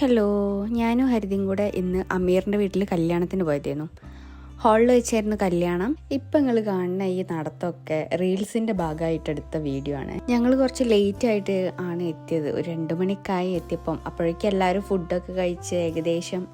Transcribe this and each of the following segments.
Hello ഞാനും ഹരിതയും കൂടെ ഇന്ന് അമീറിന്റെ വീട്ടിൽ കല്യാണത്തിന് പോയതായിരുന്നു ഹാളിൽ വെച്ചായിരുന്നു കല്യാണം. ഇപ്പം നിങ്ങൾ കാണുന്ന ഈ നടത്തമൊക്കെ റീൽസിന്റെ ഭാഗമായിട്ട് എടുത്ത വീഡിയോ ആണ്. ഞങ്ങൾ കുറച്ച് ലേറ്റ് ആയിട്ട് ആണ് എത്തിയത്. ഒരു രണ്ട് മണിക്കായി എത്തിയപ്പം അപ്പോഴേക്കും എല്ലാവരും ഫുഡൊക്കെ കഴിച്ച് ഏകദേശം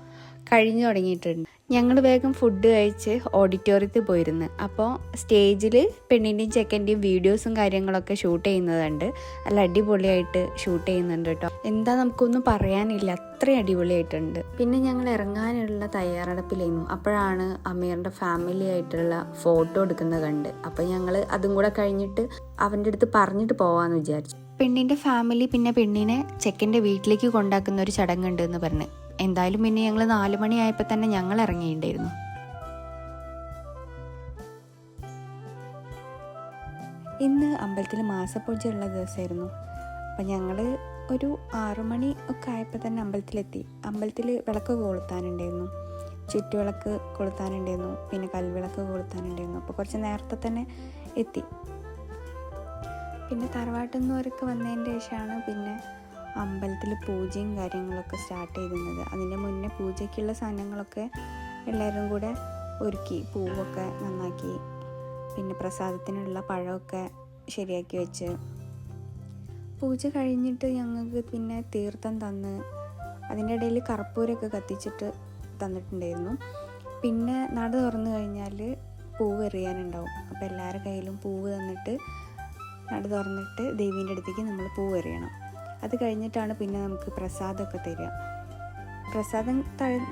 കഴിഞ്ഞു തുടങ്ങിയിട്ടുണ്ട്. ഞങ്ങൾ വേഗം ഫുഡ് കഴിച്ച് ഓഡിറ്റോറിയത്തിൽ പോയിരുന്നു. അപ്പോൾ സ്റ്റേജിൽ പെണ്ണിന്റെയും ചെക്കന്റെയും വീഡിയോസും കാര്യങ്ങളൊക്കെ ഷൂട്ട് ചെയ്യുന്നതുണ്ട്. അല്ല അടിപൊളിയായിട്ട് ഷൂട്ട് ചെയ്യുന്നുണ്ട് കേട്ടോ എന്താ നമുക്കൊന്നും പറയാനില്ല. അത്രയും അടിപൊളിയായിട്ടുണ്ട്. പിന്നെ ഞങ്ങൾ ഇറങ്ങാനുള്ള തയ്യാറെടുപ്പിലായിരുന്നു. അപ്പോഴാണ് അമീറിന്റെ ഫാമിലി ആയിട്ടുള്ള ഫോട്ടോ എടുക്കുന്നത് കണ്ട്. അപ്പോൾ ഞങ്ങൾ അതും കൂടെ കഴിഞ്ഞിട്ട് അവന്റെ അടുത്ത് പറഞ്ഞിട്ട് പോവാന്ന് വിചാരിച്ചു. പെണ്ണിന്റെ ഫാമിലി പിന്നെ പെണ്ണിനെ ചെക്കന്റെ വീട്ടിലേക്ക് കൊണ്ടാക്കുന്ന ഒരു ചടങ്ങുണ്ടെന്ന് പറഞ്ഞ്. എന്തായാലും പിന്നെ ഞങ്ങൾ നാല് മണിയായപ്പോൾ തന്നെ ഞങ്ങൾ ഇറങ്ങിയിട്ടുണ്ടായിരുന്നു. ഇന്ന് അമ്പലത്തിൽ മാസപ്പൂജയുള്ള ദിവസമായിരുന്നു. അപ്പം ഞങ്ങൾ ഒരു ആറു മണി ഒക്കെ ആയപ്പോൾ തന്നെ അമ്പലത്തിലെത്തി. അമ്പലത്തിൽ വിളക്ക് കൊളുത്താനുണ്ടായിരുന്നു. ചുറ്റുവിളക്ക് കൊളുത്താനുണ്ടായിരുന്നു. പിന്നെ കൽവിളക്ക് കൊളുത്താനുണ്ടായിരുന്നു. അപ്പോൾ കുറച്ച് നേരത്തെ തന്നെ എത്തി. പിന്നെ തറവാട്ടിൽ നിന്നവരൊക്കെ വന്നതിന്റെ ശേഷമാണ് പിന്നെ അമ്പലത്തിൽ പൂജയും കാര്യങ്ങളൊക്കെ സ്റ്റാർട്ട് ചെയ്തിരുന്നത്. അതിന്റെ മുന്നേ പൂജയ്ക്കുള്ള സാധനങ്ങളൊക്കെ എല്ലാവരും കൂടെ ഒരുക്കി പൂവൊക്കെ നന്നാക്കി. പിന്നെ പ്രസാദത്തിനുള്ള പഴമൊക്കെ ശരിയാക്കി വെച്ച്. പൂജ കഴിഞ്ഞിട്ട് ഞങ്ങൾക്ക് പിന്നെ തീർത്ഥം തന്ന് അതിന്റെ ഇടയിൽ കർപ്പൂരമൊക്കെ കത്തിച്ചിട്ട് തന്നിട്ടുണ്ടായിരുന്നു. പിന്നെ നട തുറന്നു കഴിഞ്ഞാൽ പൂവ് എറിയാനുണ്ടാവും. അപ്പോൾ എല്ലാവരുടെ കയ്യിലും പൂവ് തന്നിട്ട് നട തുറന്നിട്ട് ദേവീന്റെ അടുത്തേക്ക് നമ്മൾ പൂവ് എറിയണം. അത് കഴിഞ്ഞിട്ടാണ് പിന്നെ നമുക്ക് പ്രസാദമൊക്കെ തരിക. പ്രസാദം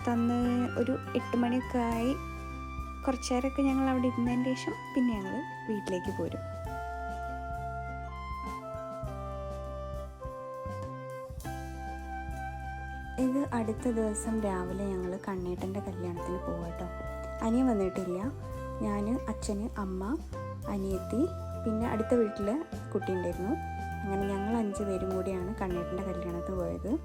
തന്ന് ഒരു എട്ട് മണിയൊക്കെ ആയി കുറച്ച് നേരമൊക്കെ ഞങ്ങൾ അവിടെ ഇരുന്നതിന് ശേഷം പിന്നെ ഞങ്ങൾ വീട്ടിലേക്ക് പോരും. ഇത് അടുത്ത ദിവസം രാവിലെ ഞങ്ങൾ കണ്ണേട്ടന്റെ കല്യാണത്തിന് പോവാട്ടോ അനിയൻ വന്നിട്ടില്ല. ഞാൻ അച്ഛന് അമ്മ അനിയത്തി പിന്നെ അടുത്ത വീട്ടിൽ കുട്ടി ഉണ്ടായിരുന്നു. അങ്ങനെ ഞങ്ങൾ അഞ്ച് പേരും കൂടിയാണ് കണ്ണേട്ടന്റെ കല്യാണത്തിന് പോയത്.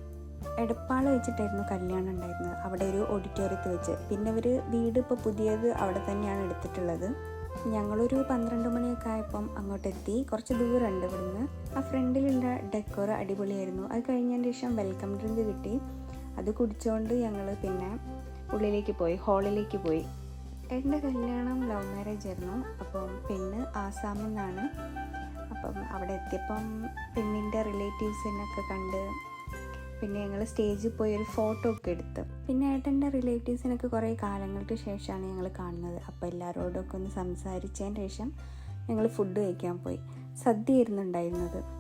എടപ്പാൾ വെച്ചിട്ടായിരുന്നു കല്യാണം ഉണ്ടായിരുന്നത്. അവിടെ ഒരു ഓഡിറ്റോറിയത്തിൽ വെച്ച്. പിന്നെ അവർ വീട് ഇപ്പോൾ പുതിയത് അവിടെ തന്നെയാണ് എടുത്തിട്ടുള്ളത്. ഞങ്ങളൊരു പന്ത്രണ്ട് മണിയൊക്കെ ആയപ്പം അങ്ങോട്ടെത്തി കുറച്ച് ദൂരമുണ്ട് ഇവിടുന്ന്. ആ ഫ്രണ്ടിലുള്ള ഡെക്കോർ അടിപൊളിയായിരുന്നു. അത് കഴിഞ്ഞതിന് ശേഷം വെൽക്കം ഡ്രിങ്ക് കിട്ടി. അത് കുടിച്ചുകൊണ്ട് ഞങ്ങൾ പിന്നെ ഉള്ളിലേക്ക് പോയി ഹാളിലേക്ക് പോയി. എന്റെ കല്യാണം ലവ് മാരേജ് ആയിരുന്നു. അപ്പം പെണ്ണ് ആസാമിൽ നിന്നാണ് അപ്പം അവിടെ എത്തിയപ്പം പെണ്ണിന്റെ റിലേറ്റീവ്സിനൊക്കെ കണ്ട് പിന്നെ ഞങ്ങൾ സ്റ്റേജിൽ പോയി ഒരു ഫോട്ടോ ഒക്കെ എടുത്ത്. പിന്നെ ഏട്ടന്റെ റിലേറ്റീവ്സിനൊക്കെ കുറേ കാലങ്ങൾക്ക് ശേഷമാണ് ഞങ്ങൾ കാണുന്നത്. അപ്പോൾ എല്ലാവരോടൊക്കെ ഒന്ന് സംസാരിച്ചതിന് ശേഷം ഞങ്ങൾ ഫുഡ് കഴിക്കാൻ പോയി. സദ്യ ഉണ്ടായിരുന്നത്.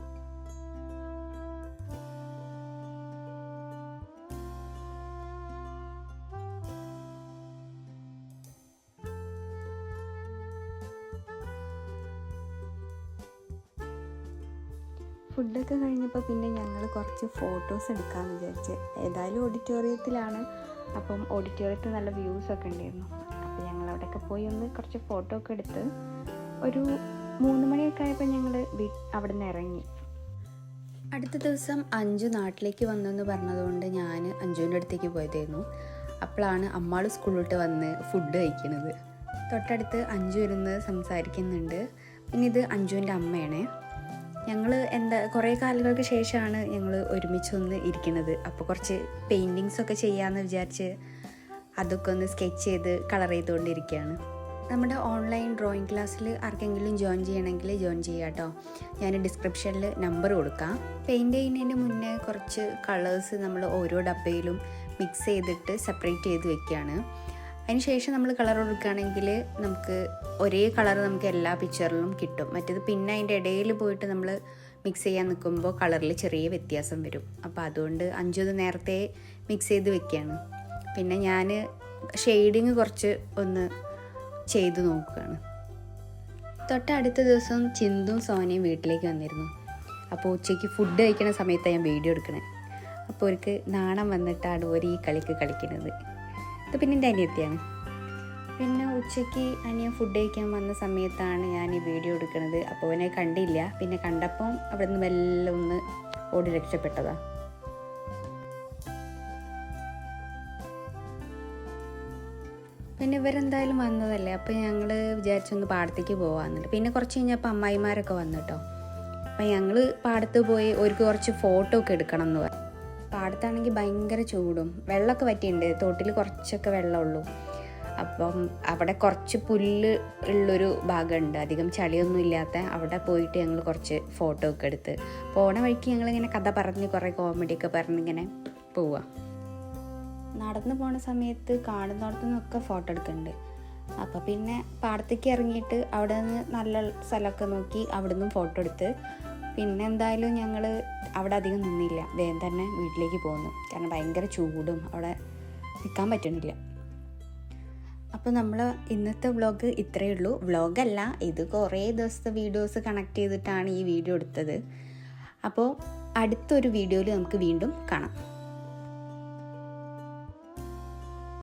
ഫുഡൊക്കെ കഴിഞ്ഞപ്പോൾ പിന്നെ ഞങ്ങൾ കുറച്ച് ഫോട്ടോസ് എടുക്കാമെന്ന് വിചാരിച്ച് ഏതായാലും ഓഡിറ്റോറിയത്തിലാണ്. അപ്പം ഓഡിറ്റോറിയത്തിൽ നല്ല വ്യൂസ് ഒക്കെ ഉണ്ടായിരുന്നു. അപ്പോൾ ഞങ്ങൾ അവിടെയൊക്കെ പോയി ഒന്ന് കുറച്ച് ഫോട്ടോ ഒക്കെ എടുത്ത് ഒരു മൂന്ന് മണിയൊക്കെ ആയപ്പോൾ ഞങ്ങൾ വീ അവിടെ നിന്ന് ഇറങ്ങി. അടുത്ത ദിവസം അഞ്ചു നാട്ടിലേക്ക് വന്നെന്ന് പറഞ്ഞതുകൊണ്ട് ഞാൻ അഞ്ചുവിന്റെ അടുത്തേക്ക് പോയതായിരുന്നു. അപ്പോഴാണ് അമ്മാൾ സ്കൂളിലോട്ട് വന്ന് ഫുഡ് കഴിക്കുന്നത് തൊട്ടടുത്ത് അഞ്ചു ഇരുന്ന് സംസാരിക്കുന്നുണ്ട്. പിന്നെ ഇത് അഞ്ജുവിന്റെ അമ്മയാണേ. ഞങ്ങൾ എന്താ കുറേ കാലങ്ങൾക്ക് ശേഷമാണ് ഞങ്ങൾ ഒരുമിച്ച് ഒന്ന് ഇരിക്കുന്നത്. അപ്പോൾ കുറച്ച് പെയിന്റിങ്സ് ഒക്കെ ചെയ്യാമെന്ന് വിചാരിച്ച് അതൊക്കെ ഒന്ന് സ്കെച്ച് ചെയ്ത് കളർ ചെയ്തുകൊണ്ടിരിക്കുകയാണ് നമ്മുടെ ഓൺലൈൻ ഡ്രോയിങ് ക്ലാസ്സിൽ ആർക്കെങ്കിലും ജോയിൻ ചെയ്യണമെങ്കിൽ ജോയിൻ ചെയ്യുക കേട്ടോ ഞാൻ ഡിസ്ക്രിപ്ഷനിൽ നമ്പർ കൊടുക്കാം. പെയിന്റ് ചെയ്യുന്നതിന് മുന്നേ കുറച്ച് കളേഴ്സ് നമ്മൾ ഓരോ ഡബയിലും മിക്സ് ചെയ്തിട്ട് സെപ്പറേറ്റ് ചെയ്ത് വെക്കുകയാണ് അതിനുശേഷം നമ്മൾ കളർ കൊടുക്കുകയാണെങ്കിൽ നമുക്ക് ഒരേ കളർ നമുക്ക് എല്ലാ പിക്ചറിലും കിട്ടും. മറ്റേത് പിന്നെ അതിന്റെ ഇടയിൽ പോയിട്ട് നമ്മൾ മിക്സ് ചെയ്യാൻ നിൽക്കുമ്പോൾ കളറിൽ ചെറിയ വ്യത്യാസം വരും. അപ്പോൾ അതുകൊണ്ട് അഞ്ചത് നേരത്തെ മിക്സ് ചെയ്ത് വെക്കുകയാണ് പിന്നെ ഞാൻ ഷെയ്ഡിങ് കുറച്ച് ഒന്ന് ചെയ്ത് നോക്കുകയാണ്. തൊട്ടടുത്ത ദിവസം ചിന്തും സോനയും വീട്ടിലേക്ക് വന്നിരുന്നു. അപ്പോൾ ഉച്ചയ്ക്ക് ഫുഡ് കഴിക്കുന്ന സമയത്താണ് ഞാൻ വീഡിയോ എടുക്കണേ. അപ്പോൾ അവർക്ക് നാണം വന്നിട്ടാണ് ഒരു ഈ കളിക്ക് കളിക്കുന്നത് ഇത് പിന്നെ എന്റെ അനിയത്തിയാണ്. പിന്നെ ഉച്ചയ്ക്ക് അനിയൻ ഫുഡ് കഴിക്കാൻ വന്ന സമയത്താണ് ഞാൻ ഈ വീഡിയോ എടുക്കുന്നത്. അപ്പോൾ അവനെ കണ്ടില്ല. പിന്നെ കണ്ടപ്പം അവിടെ നിന്ന് മെല്ലെ ഒന്ന് ഓടി രക്ഷപ്പെട്ടതാ. പിന്നെ ഇവരെന്തായാലും വന്നതല്ലേ? അപ്പോൾ ഞങ്ങൾ വിചാരിച്ചൊന്ന് പാടത്തേക്ക് പോകാമെന്നുണ്ട് പിന്നെ കുറച്ച് കഴിഞ്ഞപ്പോൾ അമ്മായിമാരൊക്കെ വന്നിട്ടോ അപ്പം ഞങ്ങൾ പാടത്ത് പോയി ഒരു കുറച്ച് ഫോട്ടോ ഒക്കെ എടുക്കണം എന്ന് പറഞ്ഞു. പാടത്താണെങ്കിൽ ഭയങ്കര ചൂടും. വെള്ളമൊക്കെ പറ്റിയിട്ടുണ്ട് തോട്ടിൽ കുറച്ചൊക്കെ വെള്ളമുള്ളൂ. അപ്പം അവിടെ കുറച്ച് പുല്ല് ഉള്ളൊരു ഭാഗമുണ്ട്. അധികം ചളിയൊന്നും ഇല്ലാത്ത അവിടെ പോയിട്ട് ഞങ്ങൾ കുറച്ച് ഫോട്ടോ ഒക്കെ എടുത്ത് പോണ വഴിക്ക് ഞങ്ങളിങ്ങനെ കഥ പറഞ്ഞ് കുറേ കോമഡിയൊക്കെ പറഞ്ഞിങ്ങനെ പോവുക നടന്നു പോണ സമയത്ത് കാണുന്നിടത്തു നിന്നൊക്കെ ഫോട്ടോ എടുക്കുന്നുണ്ട്. അപ്പോൾ പിന്നെ പാടത്തേക്ക് ഇറങ്ങിയിട്ട് അവിടെ നിന്ന് നല്ല സ്ഥലമൊക്കെ നോക്കി അവിടെ നിന്നും ഫോട്ടോ എടുത്ത് പിന്നെ എന്തായാലും ഞങ്ങൾ അവിടെ അധികം നിന്നില്ല. വേഗം തന്നെ വീട്ടിലേക്ക് പോന്നു. കാരണം ഭയങ്കര ചൂടും അവിടെ നിൽക്കാൻ പറ്റുന്നില്ല അപ്പോൾ നമ്മൾ ഇന്നത്തെ വ്ളോഗ് ഇത്രയേ ഉള്ളൂ. വ്ളോഗല്ല ഇത് കുറേ ദിവസത്തെ വീഡിയോസ് കണക്ട് ചെയ്തിട്ടാണ് ഈ വീഡിയോ എടുത്തത്. അപ്പോൾ അടുത്തൊരു വീഡിയോയിൽ നമുക്ക് വീണ്ടും കാണാം.